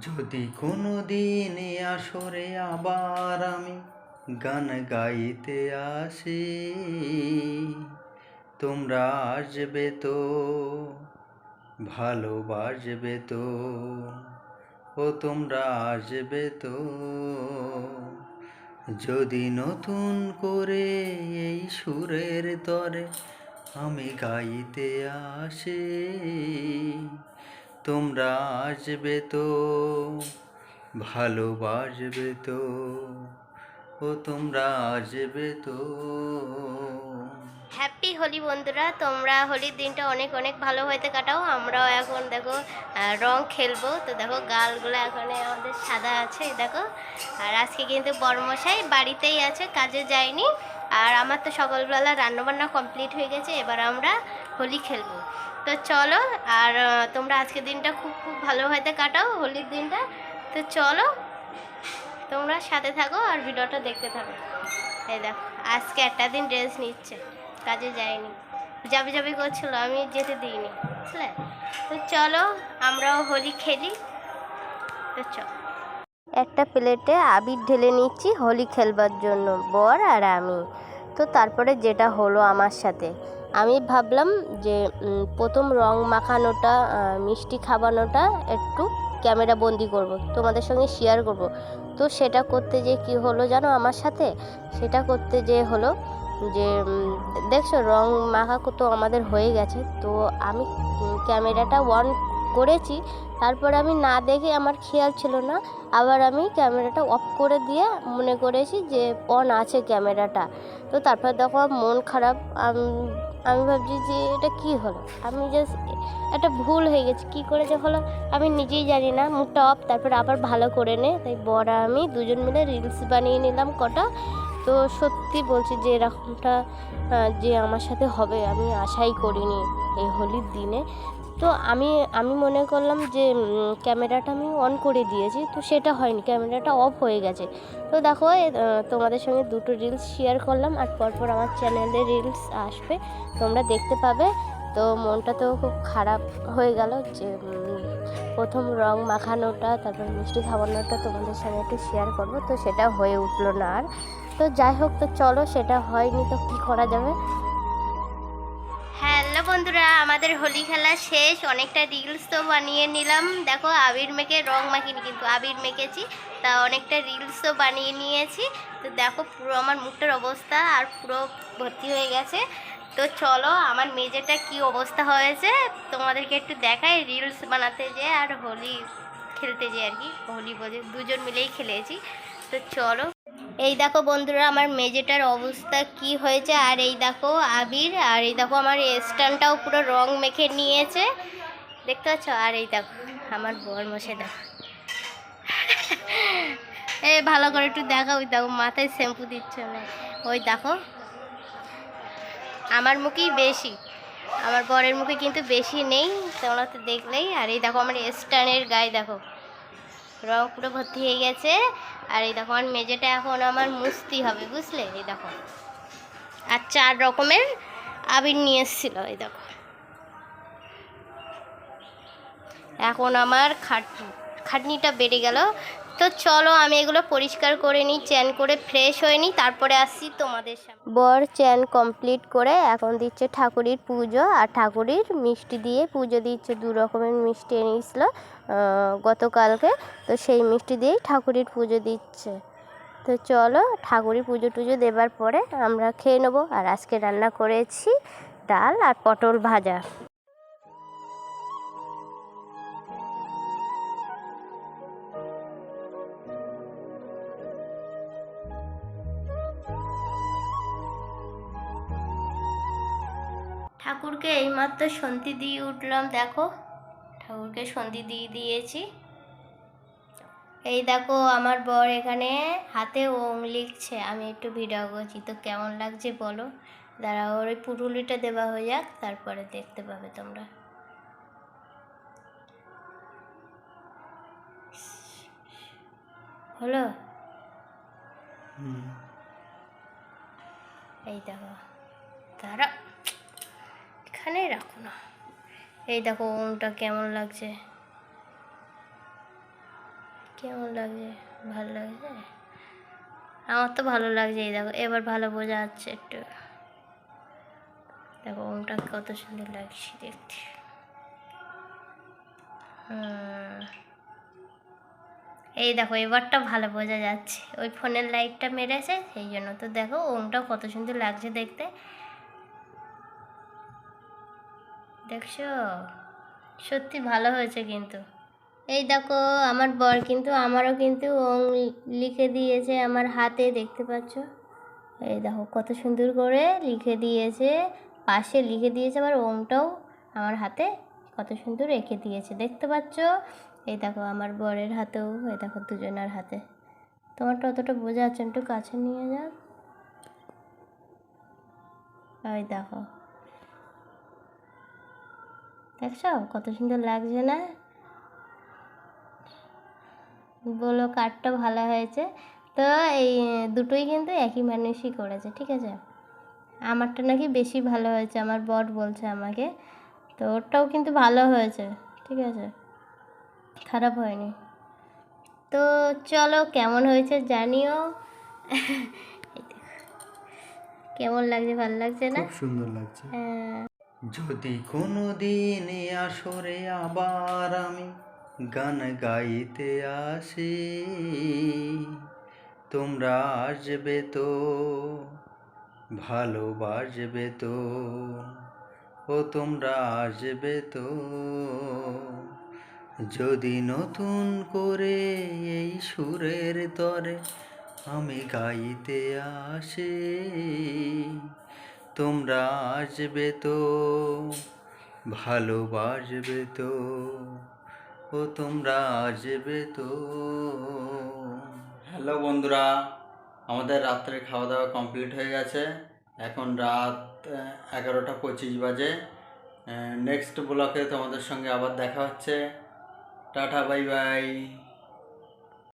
যদি কোনো দিন আসরে আবার আমি গান গাইতে আসি, তোমরা আসবে তো, ভালোবাসবে তো, ও তোমরা আসবে তো। যদি নতুন করে এই সুরের তরে আমি গাইতে আসি তোমরা আসবে তো, ভালোবাসবে তো, ও তোমরা আসবে তো। হ্যাপি হোলি বন্ধুরা, তোমরা হোলির দিনটা অনেক অনেক ভালো হইতে কাটাও। আমরাও এখন দেখো রং খেলব। তো দেখো, গালগুলো এখন আমাদের সাদা আছে, দেখো। আর আজকে কিন্তু বড়মশাই বাড়িতেই আছে, কাজে যায়নি। আর আমার তো সকালবেলা রান্নাবান্না কমপ্লিট হয়ে গেছে। এবার আমরা হোলি খেলব। তো চলো, আর তোমরা আজকে দিনটা খুব খুব ভালো হইতে কাটাও, হোলির দিনটা। তো চলো, তোমরা সাথে থাকো আর ভিডিওটা দেখতে থাকো। এই দেখো, আজকে একটা দিন রেস্ট নিচ্ছে, কাজে যায়নি। যাবে যাবে করছিল, আমি যেতে দিইনি, বুঝলে? তো চলো, আমরাও হোলি খেলি। তো চলো। একটা প্লেটে আবির ঢেলে নিচ্ছি হোলি খেলবার জন্য, বর আর আমি। তো তারপরে যেটা হলো আমার সাথে, আমি ভাবলাম যে প্রথম রং মাখানোটা মিষ্টি খাওয়ানোটা একটু ক্যামেরা বন্দি করব, তোমাদের সঙ্গে শেয়ার করব। তো সেটা করতে যে কি হলো জানো আমার সাথে? সেটা করতে যে হলো যে দেখছ রং মাখা তো আমাদের হয়ে গেছে, তো আমি ক্যামেরাটা অন করেছি। তারপর আমি না দেখে আমার খেয়াল ছিল না। আবার আমি ক্যামেরাটা অফ করে দিয়ে মনে করেছি যে অন আছে ক্যামেরাটা। তো তারপর দেখো মন খারাপ। আমি আমি ভাবছি যে এটা কি হলো? আমি জাস্ট একটা ভুল হয়ে গেছে। কি করে যে হলো? আমি নিজেই জানি না। মুখটা অফ তারপর আবার ভালো করে নে। তাই বড় আমি দুজন মিলে রিলস বানিয়ে নিলাম কটা। তো সত্যি বলছি যে এরকমটা যে আমার সাথে হবে আমি আশাই করিনি এই হোলির দিনে। তো আমি আমি মনে করলাম যে ক্যামেরাটা আমি অন করে দিয়েছি, তো সেটা হয়নি, ক্যামেরাটা অফ হয়ে গেছে। তো দেখো তোমাদের সঙ্গে দুটো রিলস শেয়ার করলাম, আর পরপর আমার চ্যানেলে রিলস আসবে, তোমরা দেখতে পাবে। তো মনটা তো খুব খারাপ হয়ে গেল যে প্রথম রং মাখানোটা, তারপর মিষ্টি খাওয়ানোটা তোমাদের সঙ্গে একটু শেয়ার করব, তো সেটা হয়ে উঠল না আর। তো যাই হোক, তো চলো, সেটা হয়নি, তো কী করা যাবে? বন্ধুরা, আমাদের হোলি খেলা শেষ। অনেকটা রিলস তো বানিয়ে নিলাম। দেখো, আবির মেখে রং মাখিনি কিন্তু আবির মেখেছি, তা অনেকটা রিলসও বানিয়ে নিয়েছি। তো দেখো, পুরো আমার মুখটার অবস্থা আর পুরো ভর্তি হয়ে গেছে। তো চলো, আমার মেজেটা কি অবস্থা হয়েছে? তোমাদেরকে একটু দেখাই রিলস বানাতে যে আর হোলি খেলতে যে আর কি। হোলি বোঝে দুজন মিলেই খেলেছি। তো চলো। এই দেখো বন্ধুরা, আমার মেজেটার অবস্থা কি হয়েছে? আর এই দেখো আবির, আর এই দেখো আমার স্ট্যান্ডটাও পুরো রং মেখে নিয়েছে। দেখতে পাচ্ছ? আর এই দেখো, আমার বর মশে দেখো। এ, ভালো করে একটু দেখা ওই দেখো, মাথায় শ্যাম্পু দিচ্ছে না ওই দেখো, আমার মুখেই বেশি। আমার বরের মুখে কিন্তু বেশি নেই, তোমরা তো দেখলেই। আর এই দেখো, আমার স্ট্যান্ডের গায়ে দেখো। রং পুরো ভর্তি হয়ে গেছে। আর এই দেখো মেজেটা এখন আমার মুছতি হবে, বুঝলে? এই দেখো। আর চার রকমের আবির নিয়ে এসেছিল, এই দেখো। এখন আমার খাটনি। খাটনিটা বেড়ে গেল। তো চলো আমি এগুলো পরিষ্কার করে নিই, চ্যান করে ফ্রেশ হয়ে নিই, তারপরে আসছি তোমাদের সামনে। বর চ্যান কমপ্লিট করে এখন দিচ্ছে ঠাকুরের পুজো, আর ঠাকুরের মিষ্টি দিয়ে পুজো দিচ্ছে, দু রকমের মিষ্টি এনেছিল গতকালকে। তো সেই মিষ্টি দিয়েই ঠাকুরের পুজো দিচ্ছে। তো চলো ঠাকুরের পুজো টুজো দেবার পরে আমরা খেয়ে নেব, আর আজকে রান্না করেছি ডাল আর পটল ভাজা। ঠাকুরকে এইমাত্র সন্ধি দিয়ে উঠলাম দেখো। ঠাকুরকে সন্ধি দিয়ে দিয়েছি। এই দেখো আমার বর এখানে হাতে ওং লিখছে। আমি একটু ভিডিও করছি তো কেমন লাগছে বলো? দাঁড়া ওর ওই পুরুলিটা দেওয়া হয়ে যাক তারপরে দেখতে পাবে তোমরা। হলো। এই দেখো তারা এখানেই রাখো না। এই দেখো ওমটা কেমন লাগছে। কেমন লাগছে ভালো লাগছে? আমার তো ভালো লাগছে এই দেখো। এবার ভালো বোঝা যাচ্ছে একটু। দেখো ওমটা কত সুন্দর লাগছে দেখতে। এই দেখো, এবারটা ভালো বোঝা যাচ্ছে। ওই ফোনের লাইটটা মেরেছে, সেই জন্য তো দেখো ওমটা কত সুন্দর লাগছে দেখতে। দেখছ? সত্যি ভালো হয়েছে কিন্তু। এই দেখো, আমার বর কিন্তু, আমারও কিন্তু ওং লিখে দিয়েছে আমার হাতে, দেখতে পাচ্ছ? এই দেখো, কত সুন্দর করে লিখে দিয়েছে, পাশে লিখে দিয়েছে আবার ওমটাও আমার হাতে, কত সুন্দর রেখে দিয়েছে, দেখতে পাচ্ছ? এই দেখো, আমার বরের হাতেও, এই দেখো দুজনের হাতে। তোমারটা অতটা বোঝা যাচ্ছে একটু কাছে নিয়ে যাও। ওই দেখো দেখছ? কত সুন্দর লাগছে না? বলো কাঠটা ভালো হয়েছে। তো এই দুটোই কিন্তু একই মানুষই করেছে ঠিক আছে? আমারটা নাকি বেশি ভালো হয়েছে আমার বট বলছে আমাকে। তো ওরটাও কিন্তু ভালো হয়েছে ঠিক আছে? খারাপ হয়নি। তো চলো কেমন হয়েছে জানিও। কেমন লাগছে ভালো লাগছে না? সুন্দর লাগছে। হ্যাঁ। যদি কোনো দিন আসরে আবার আমি গান গাইতে আসি, তোমরা আসবে তো, ভালোবাসবে তো, ও তোমরা আসবে তো। যদি নতুন করে এই সুরের তরে আমি গাইতে আসি তোমরা আসবে তো, ভালোবাসবে তো, ও তোমরা আসবে তো। হ্যালো বন্ধুরা, আমাদের রাত্রে খাওয়া দাওয়া কমপ্লিট হয়ে গেছে। এখন রাত এগারোটা পঁচিশ বাজে। নেক্সট ব্লকে তোমাদের সঙ্গে আবার দেখা হচ্ছে। Tata bye bye